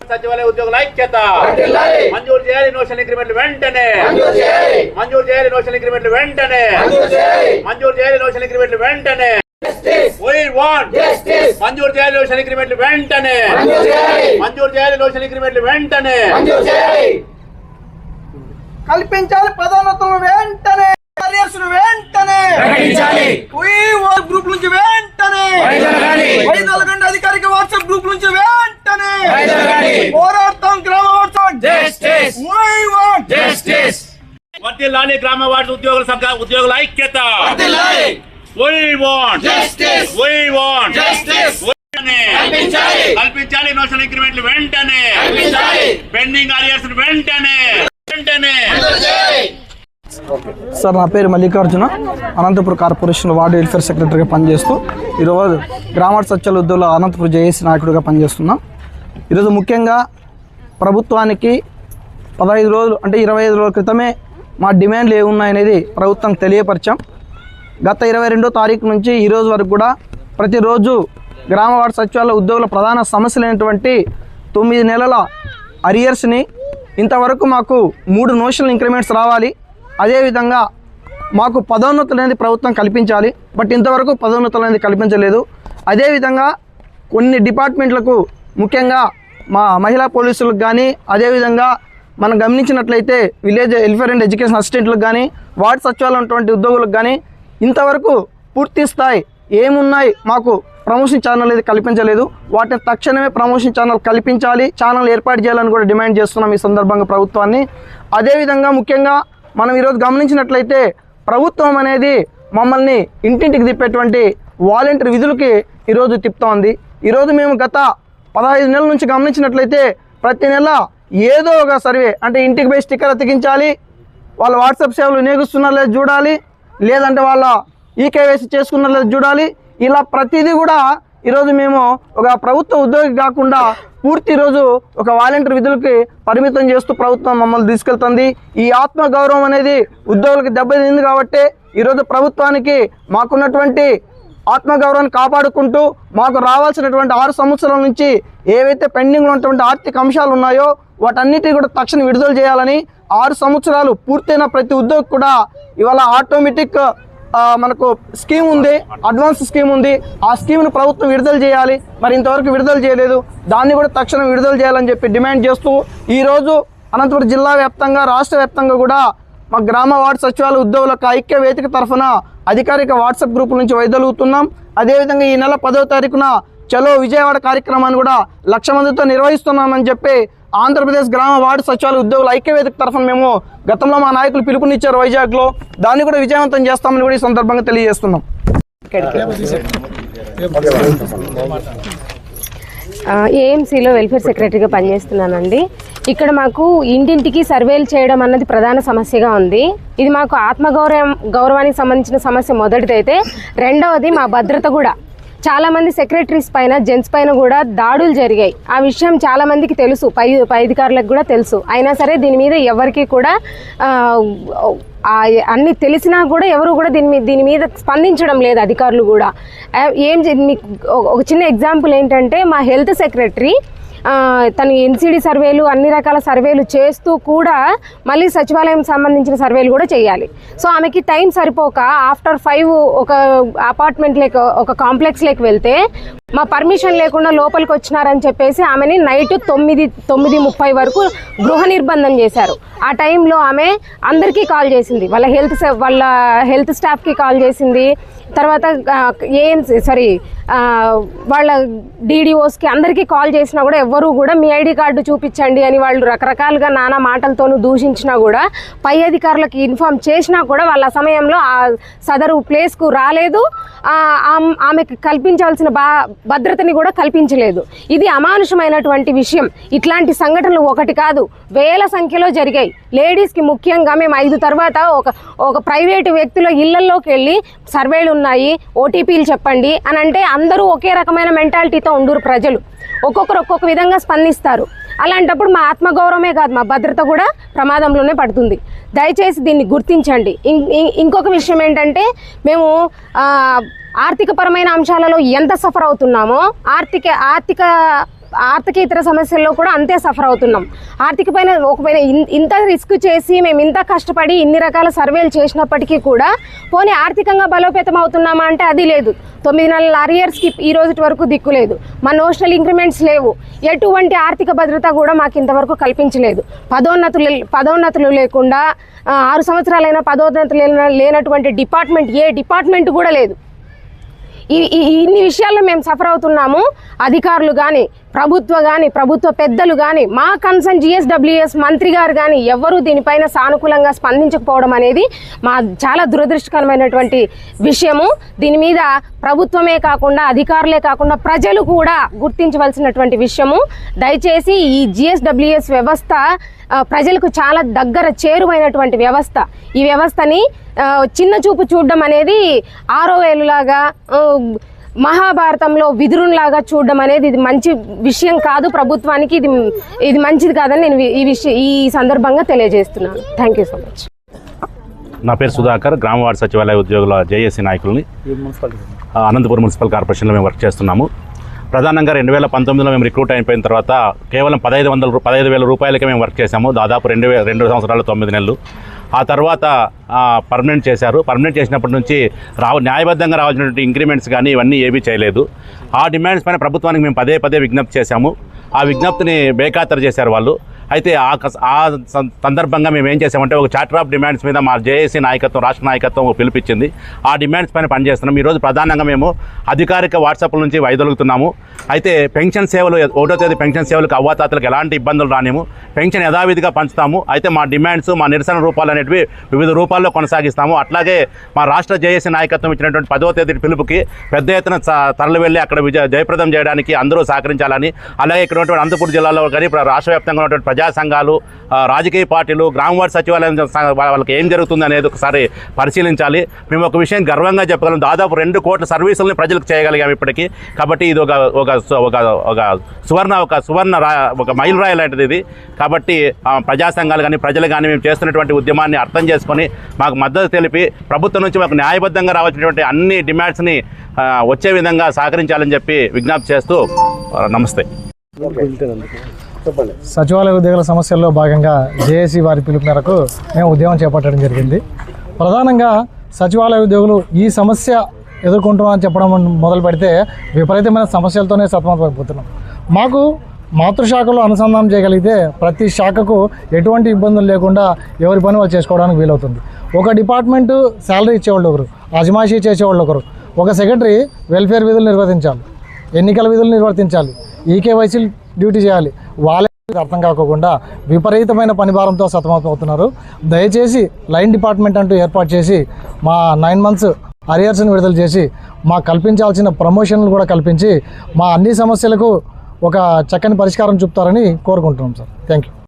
సచివాలయ ఉద్యోగుల ఐక్యత మంజూరు చేయాలి నోషన్ అగ్రిమెంట్లు వెంటనే. మంజూరు చేయాలి నోషన్ అగ్రిమెంట్లు వెంటనే. మంజూరు చేయాలి నోషన్ అగ్రిమెంట్లు వెంటనే. మంజూరు చేయాలి నోషన్ అగ్రిమెంట్లు వెంటనే. మంజూరు చేయాలి నోషన్ అగ్రిమెంట్లు వెంటనే. కల్పించాలి పదోన్నతులను వెంటనే. వెంటనే. We want గ్రూప్ నుంచి వెంటనే. వైదొలగండి అధికారిక వాట్సాప్ గ్రూప్ నుంచి వెంటనే. పోరాడతాం గ్రామ వాట్సాప్. వార్డు ఉద్యోగుల సంఘ ఉద్యోగుల ఐక్యత. We want We want వెంటనే. కల్పించాలి. నోషన్ అగ్రిమెంట్లు వెంటనే పెండింగ్ ఆరియర్స్ వెంటనే వెంటనే సార్ నా పేరు Mallikarjuna. Anantapuram corporation ward welfare సెక్రటరీగా పనిచేస్తూ ఈరోజు గ్రామ సత్యాల ఉద్యోగుల అనంతపురం జేఏసీ నాయకుడిగా పనిచేస్తున్నాం. ఈరోజు ముఖ్యంగా ప్రభుత్వానికి పదహైదు రోజులు అంటే ఇరవై ఐదు రోజుల క్రితమే మా డిమాండ్లు ఏమున్నాయనేది ప్రభుత్వం తెలియపరిచాం. గత ఇరవై రెండో తారీఖు నుంచి ఈరోజు వరకు కూడా ప్రతిరోజు గ్రామ వార్డు సచివాలయ ఉద్యోగుల ప్రధాన సమస్యలైనటువంటి తొమ్మిది నెలల అరియర్స్ని ఇంతవరకు మాకు మూడు నోషనల్ ఇంక్రిమెంట్స్ రావాలి. అదేవిధంగా మాకు పదోన్నతులు అనేది ప్రభుత్వం కల్పించాలి. బట్ ఇంతవరకు పదోన్నతులు అనేది కల్పించలేదు. అదేవిధంగా కొన్ని డిపార్ట్మెంట్లకు ముఖ్యంగా మా మహిళా పోలీసులకు కానీ అదేవిధంగా మనం గమనించినట్లయితే విలేజ్ వెల్ఫేర్ అండ్ ఎడ్యుకేషన్ అసిస్టెంట్లకు కానీ వార్డు సచివాలయం ఉన్నటువంటి ఉద్యోగులకు కానీ ఇంతవరకు పూర్తి స్థాయి ఏమున్నాయి మాకు ప్రమోషన్ ఛానల్ అనేది కల్పించలేదు. వాటిని తక్షణమే ప్రమోషన్ ఛానల్ కల్పించాలి. ఛానల్ ఏర్పాటు చేయాలని కూడా డిమాండ్ చేస్తున్నాం ఈ సందర్భంగా ప్రభుత్వాన్ని. అదేవిధంగా ముఖ్యంగా మనం ఈరోజు గమనించినట్లయితే ప్రభుత్వం అనేది మమ్మల్ని ఇంటింటికి తిప్పేటువంటి వాలంటీర్ విధులకి ఈరోజు తిప్పుతోంది. ఈరోజు మేము గత పదహైదు నెలల నుంచి గమనించినట్లయితే ప్రతి నెల ఏదో ఒక సర్వే అంటే ఇంటికి పోయి స్టిక్కర్ అతికించాలి. వాళ్ళ వాట్సాప్ సేవలు వినియోగిస్తున్నారో చూడాలి. లేదంటే వాళ్ళ ఈకేవైసీ చేసుకున్న లేదో చూడాలి. ఇలా ప్రతిదీ కూడా ఈరోజు మేము ఒక ప్రభుత్వ ఉద్యోగి కాకుండా పూర్తి రోజు ఒక వాలంటీర్ విధులకి పరిమితం చేస్తూ ప్రభుత్వం మమ్మల్ని తీసుకెళ్తుంది. ఈ ఆత్మ గౌరవం అనేది ఉద్యోగులకు దెబ్బతింది కాబట్టి ఈరోజు ప్రభుత్వానికి మాకున్నటువంటి ఆత్మగౌరవాన్ని కాపాడుకుంటూ మాకు రావాల్సినటువంటి ఆరు సంవత్సరాల నుంచి ఏవైతే పెండింగ్లో ఉన్నటువంటి ఆర్థిక అంశాలు ఉన్నాయో వాటన్నిటిని కూడా తక్షణం విడుదల చేయాలని ఆరు సంవత్సరాలు పూర్తయిన ప్రతి ఉద్యోగి కూడా ఇవాళ ఆటోమేటిక్ మనకు స్కీమ్ ఉంది అడ్వాన్స్ స్కీమ్ ఉంది. ఆ స్కీమ్ను ప్రభుత్వం విడుదల చేయాలి. మరి ఇంతవరకు విడుదల చేయలేదు. దాన్ని కూడా తక్షణం విడుదల చేయాలని చెప్పి డిమాండ్ చేస్తూ ఈరోజు అనంతపురం జిల్లా వ్యాప్తంగా రాష్ట్ర వ్యాప్తంగా కూడా మా గ్రామ వార్డు సచివాలయ ఉద్యోగులకు ఐక్య వేదిక తరఫున అధికారిక వాట్సాప్ గ్రూపుల నుంచి వైదొలుగుతున్నాం. అదేవిధంగా ఈ నెల పదవ తారీఖున చలో విజయవాడ కార్యక్రమాన్ని కూడా లక్ష మందితో నిర్వహిస్తున్నామని చెప్పి ఆంధ్రప్రదేశ్ గ్రామ వార్డు సచివాలయ ఉద్యోగుల ఐక్యవేదిక తరఫున మేము గతంలో మా నాయకులు పిలుపునిచ్చారు వైజాగ్లో. దాన్ని కూడా విజయవంతం చేస్తామని కూడా ఈ సందర్భంగా తెలియజేస్తున్నాం. ఏఎంసీలో వెల్ఫేర్ సెక్రటరీగా పనిచేస్తున్నానండి. ఇక్కడ మాకు ఇంటింటికి సర్వేలు చేయడం అన్నది ప్రధాన సమస్యగా ఉంది. ఇది మాకు ఆత్మగౌరవం గౌరవానికి సంబంధించిన సమస్య మొదటిదైతే. రెండవది మా భద్రత కూడా. చాలామంది సెక్రటరీస్ పైన జెంట్స్ పైన కూడా దాడులు జరిగాయి. ఆ విషయం చాలామందికి తెలుసు. పై పై అధికారులకు కూడా తెలుసు. అయినా సరే దీని మీద ఎవరికి కూడా అన్ని తెలిసినా కూడా ఎవరు కూడా దీని మీద దీని మీద స్పందించడం లేదు అధికారులు కూడా. ఏం మీకు ఒక- చిన్న ఎగ్జాంపుల్ ఏంటంటే మా హెల్త్ సెక్రటరీ తను ఎన్సిడి సర్వేలు అన్ని రకాల సర్వేలు చేస్తూ కూడా మళ్ళీ సచివాలయం సంబంధించిన సర్వేలు కూడా చేయాలి. సో ఆమెకి టైం సరిపోక ఆఫ్టర్ ఫైవ్ ఒక అపార్ట్మెంట్ లేక ఒక కాంప్లెక్స్ లేక వెళ్తే మా పర్మిషన్ లేకుండా లోపలికి వచ్చినారని చెప్పేసి ఆమెని నైట్ తొమ్మిది తొమ్మిది ముప్పై వరకు గృహ నిర్బంధం చేశారు. ఆ టైంలో ఆమె అందరికీ కాల్ చేసింది. వాళ్ళ హెల్త్ వాళ్ళ హెల్త్ స్టాఫ్కి కాల్ చేసింది. తర్వాత ఏఎంసీ సారీ వాళ్ళ డీడీఓస్కి అందరికీ కాల్ చేసినా కూడా ఎవ్వరూ కూడా మీ ఐడి కార్డు చూపించండి అని వాళ్ళు రకరకాలుగా నానా మాటలతోనూ దూషించినా కూడా పై అధికారులకు ఇన్ఫామ్ చేసినా కూడా వాళ్ళ సమయంలో ఆ సదరు ప్లేస్కు రాలేదు. ఆమ్- ఆమెకు కల్పించాల్సిన బా భద్రతని కూడా కల్పించలేదు. ఇది అమానుషమైనటువంటి విషయం. ఇట్లాంటి సంఘటనలు ఒకటి కాదు. వేల సంఖ్యలో జరిగాయి. లేడీస్కి ముఖ్యంగా మేము ఐదు తర్వాత ఒక ఒక ప్రైవేటు వ్యక్తుల ఇళ్ళలోకి వెళ్ళి సర్వేలు ఉన్నాయి ఓటీపీలు చెప్పండి అని అంటే అందరూ ఒకే రకమైన మెంటాలిటీతో ఉండరు ప్రజలు. ఒక్కొక్కరు ఒక్కొక్క విధంగా స్పందిస్తారు. అలాంటప్పుడు మా ఆత్మగౌరవమే కాదు మా భద్రత కూడా ప్రమాదంలోనే పడుతుంది. దయచేసి దీన్ని గుర్తించండి. ఇంకొక విషయం ఏంటంటే మేము ఆర్థికపరమైన అంశాలలో ఎంత సఫర్ అవుతున్నామో ఆర్థిక ఆర్థిక ఆర్థిక ఇతర సమస్యల్లో కూడా అంతే సఫర్ అవుతున్నాం. ఆర్థికపైన ఒకపైన పైన ఇంత రిస్క్ చేసి మేము ఇంత కష్టపడి ఇన్ని రకాల సర్వేలు చేసినప్పటికీ కూడా పోనీ ఆర్థికంగా బలోపేతం అవుతున్నామా అంటే అది లేదు. తొమ్మిది నెలల అరియర్స్కి ఈ రోజు వరకు దిక్కు లేదు. మా నోషనల్ ఇంక్రిమెంట్స్ లేవు. ఎటువంటి ఆర్థిక భద్రత కూడా మాకు ఇంతవరకు కల్పించలేదు. పదోన్నతులు పదోన్నతులు లేకుండా ఆరు సంవత్సరాలైన పదోన్నతులు లేన- లేనటువంటి డిపార్ట్మెంట్ ఏ డిపార్ట్మెంట్ కూడా లేదు. ఈ- ఇన్ని విషయాల్లో మేము సఫర్ అవుతున్నాము. అధికారులు కానీ ప్రభుత్వ కానీ ప్రభుత్వ పెద్దలు కానీ మా కన్సర్న్ జిఎస్డబ్ల్యూఎస్ మంత్రి గారు కానీ ఎవరూ దీనిపైన సానుకూలంగా స్పందించకపోవడం అనేది మా చాలా దురదృష్టకరమైనటువంటి విషయము. దీని మీద ప్రభుత్వమే కాకుండా అధికారులే కాకుండా ప్రజలు కూడా గుర్తించవలసినటువంటి విషయము. దయచేసి ఈ జిఎస్డబ్ల్యూఎస్ వ్యవస్థ ప్రజలకు చాలా దగ్గర చేరువైనటువంటి వ్యవస్థ. ఈ వ్యవస్థని చిన్న చూపు చూడడం అనేది ఆరో వేలులాగా మహాభారతంలో విదురునిలాగా చూడడం అనేది ఇది మంచి విషయం కాదు ప్రభుత్వానికి ఇది ఇది మంచిది కాదని నేను ఈ విషయం ఈ సందర్భంగా తెలియజేస్తున్నాను. థ్యాంక్ యూ సో మచ్ నా పేరు సుధాకర్ గ్రామ వార్డు సచివాలయ ఉద్యోగుల జేఏసీ నాయకుల్ని. ఆ, అనంతపురం మున్సిపల్ కార్పొరేషన్లో మేము వర్క్ చేస్తున్నాము. ప్రధానంగా రెండు వేల పంతొమ్మిదిలో మేము రిక్రూట్ అయిపోయిన తర్వాత కేవలం పదహైదు వందల పదహైదు వేల రూపాయలకే మేము వర్క్ చేసాము దాదాపు రెండు వే రెండు సంవత్సరాలు తొమ్మిది నెలలు. ఆ తర్వాత పర్మనెంట్ చేశారు. పర్మనెంట్ చేసినప్పటి నుంచి రావ న్యాయబద్ధంగా రావాల్సినటువంటి ఇంక్రిమెంట్స్ కానీ ఇవన్నీ ఏమీ చేయలేదు. ఆ డిమాండ్స్ పైన ప్రభుత్వానికి మేము పదే పదే విజ్ఞప్తి చేశాము. ఆ విజ్ఞప్తిని బేఖాతరు చేశారు వాళ్ళు. అయితే ఆ ఆ సందర్భంగా మేము ఏం చేసామంటే ఒక చార్టర్ ఆఫ్ డిమాండ్స్ మీద మా జేఏసీ నాయకత్వం రాష్ట్ర నాయకత్వం పిలిపించింది ఆ డిమాండ్స్ పైన పనిచేస్తున్నాం. ఈరోజు ప్రధానంగా మేము అధికారిక వాట్సాప్ల నుంచి వైదొలుగుతున్నాము. అయితే పెన్షన్ సేవలు ఒకటో తేదీ పెన్షన్ సేవలకు అవ్వాతాతలకు ఎలాంటి ఇబ్బందులు రానేము పెన్షన్ యథావిధిగా పంచుతాము. అయితే మా డిమాండ్స్ మా నిరసన రూపాలు అనేటివి వివిధ రూపాల్లో కొనసాగిస్తాము. అట్లాగే మా రాష్ట్ర జేఏసీ నాయకత్వం ఇచ్చినటువంటి పదవ తేదీ పిలుపుకి పెద్ద ఎత్తున తరలి వెళ్ళి అక్కడ విజయ జయప్రదం చేయడానికి అందరూ సహకరించాలని అలాగే ఇక్కడ ఉన్నటువంటి అనంతపురం జిల్లాలో కానీ ఇప్పుడు రాష్ట్ర వ్యాప్తంగా ఉన్నటువంటి ప్రజా సంఘాలు రాజకీయ పార్టీలు గ్రామవాడి సచివాలయం వాళ్ళకి ఏం జరుగుతుంది అనేది ఒకసారి పరిశీలించాలి. మేము ఒక విషయం గర్వంగా చెప్పగలం. దాదాపు రెండు కోట్ల సర్వీసులను ప్రజలకు చేయగలిగాం ఇప్పటికీ. కాబట్టి ఇది ఒక ఒక ఒక ఒక సువర్ణ ఒక సువర్ణ రా ఒక మైలు లాంటిది ఇది. కాబట్టి ప్రజా సంఘాలు కానీ ప్రజలు కానీ మేము చేస్తున్నటువంటి ఉద్యమాన్ని అర్థం చేసుకొని మాకు మద్దతు తెలిపి ప్రభుత్వం నుంచి మాకు న్యాయబద్ధంగా రావాల్సినటువంటి అన్ని డిమాండ్స్ని వచ్చే విధంగా సహకరించాలని చెప్పి విజ్ఞప్తి చేస్తూ నమస్తే. సచివాలయ ఉద్యోగుల సమస్యల్లో భాగంగా జేఏసీ వారి పిలుపు మేరకు మేము ఉద్యమం చేపట్టడం జరిగింది. ప్రధానంగా సచివాలయ ఉద్యోగులు ఈ సమస్య ఎదుర్కొంటున్నామని చెప్పడం మొదలు పెడితే విపరీతమైన సమస్యలతోనే సతమతమైపోతున్నాం. మాకు మాతృశాఖలో అనుసంధానం చేయగలిగితే ప్రతి శాఖకు ఎటువంటి ఇబ్బందులు లేకుండా ఎవరి పని వాళ్ళు చేసుకోవడానికి వీలవుతుంది. ఒక డిపార్ట్మెంటు శాలరీ ఇచ్చేవాళ్ళు ఒకరు అజమాయిషీ చేసేవాళ్ళు ఒకరు ఒక సెక్రటరీ వెల్ఫేర్ విధులు నిర్వర్తించాలి ఎన్నికల విధులు నిర్వర్తించాలి ఈకేవైసీలు డ్యూటీ చేయాలి. వాళ్ళే అర్థం కాకోకుండా విపరీతమైన పనిభారంతో సతమతమవుతున్నారు. దయచేసి లైన్ డిపార్ట్మెంట్ అంటూ ఏర్పాటు చేసి మా నైన్ మంత్స్ అరియర్స్ని విడుదల చేసి మా కల్పించాల్సిన ప్రమోషన్లు కూడా కల్పించి మా అన్ని సమస్యలకు ఒక చక్కని పరిష్కారం చూపుతారని కోరుకుంటున్నాం సార్. Thank you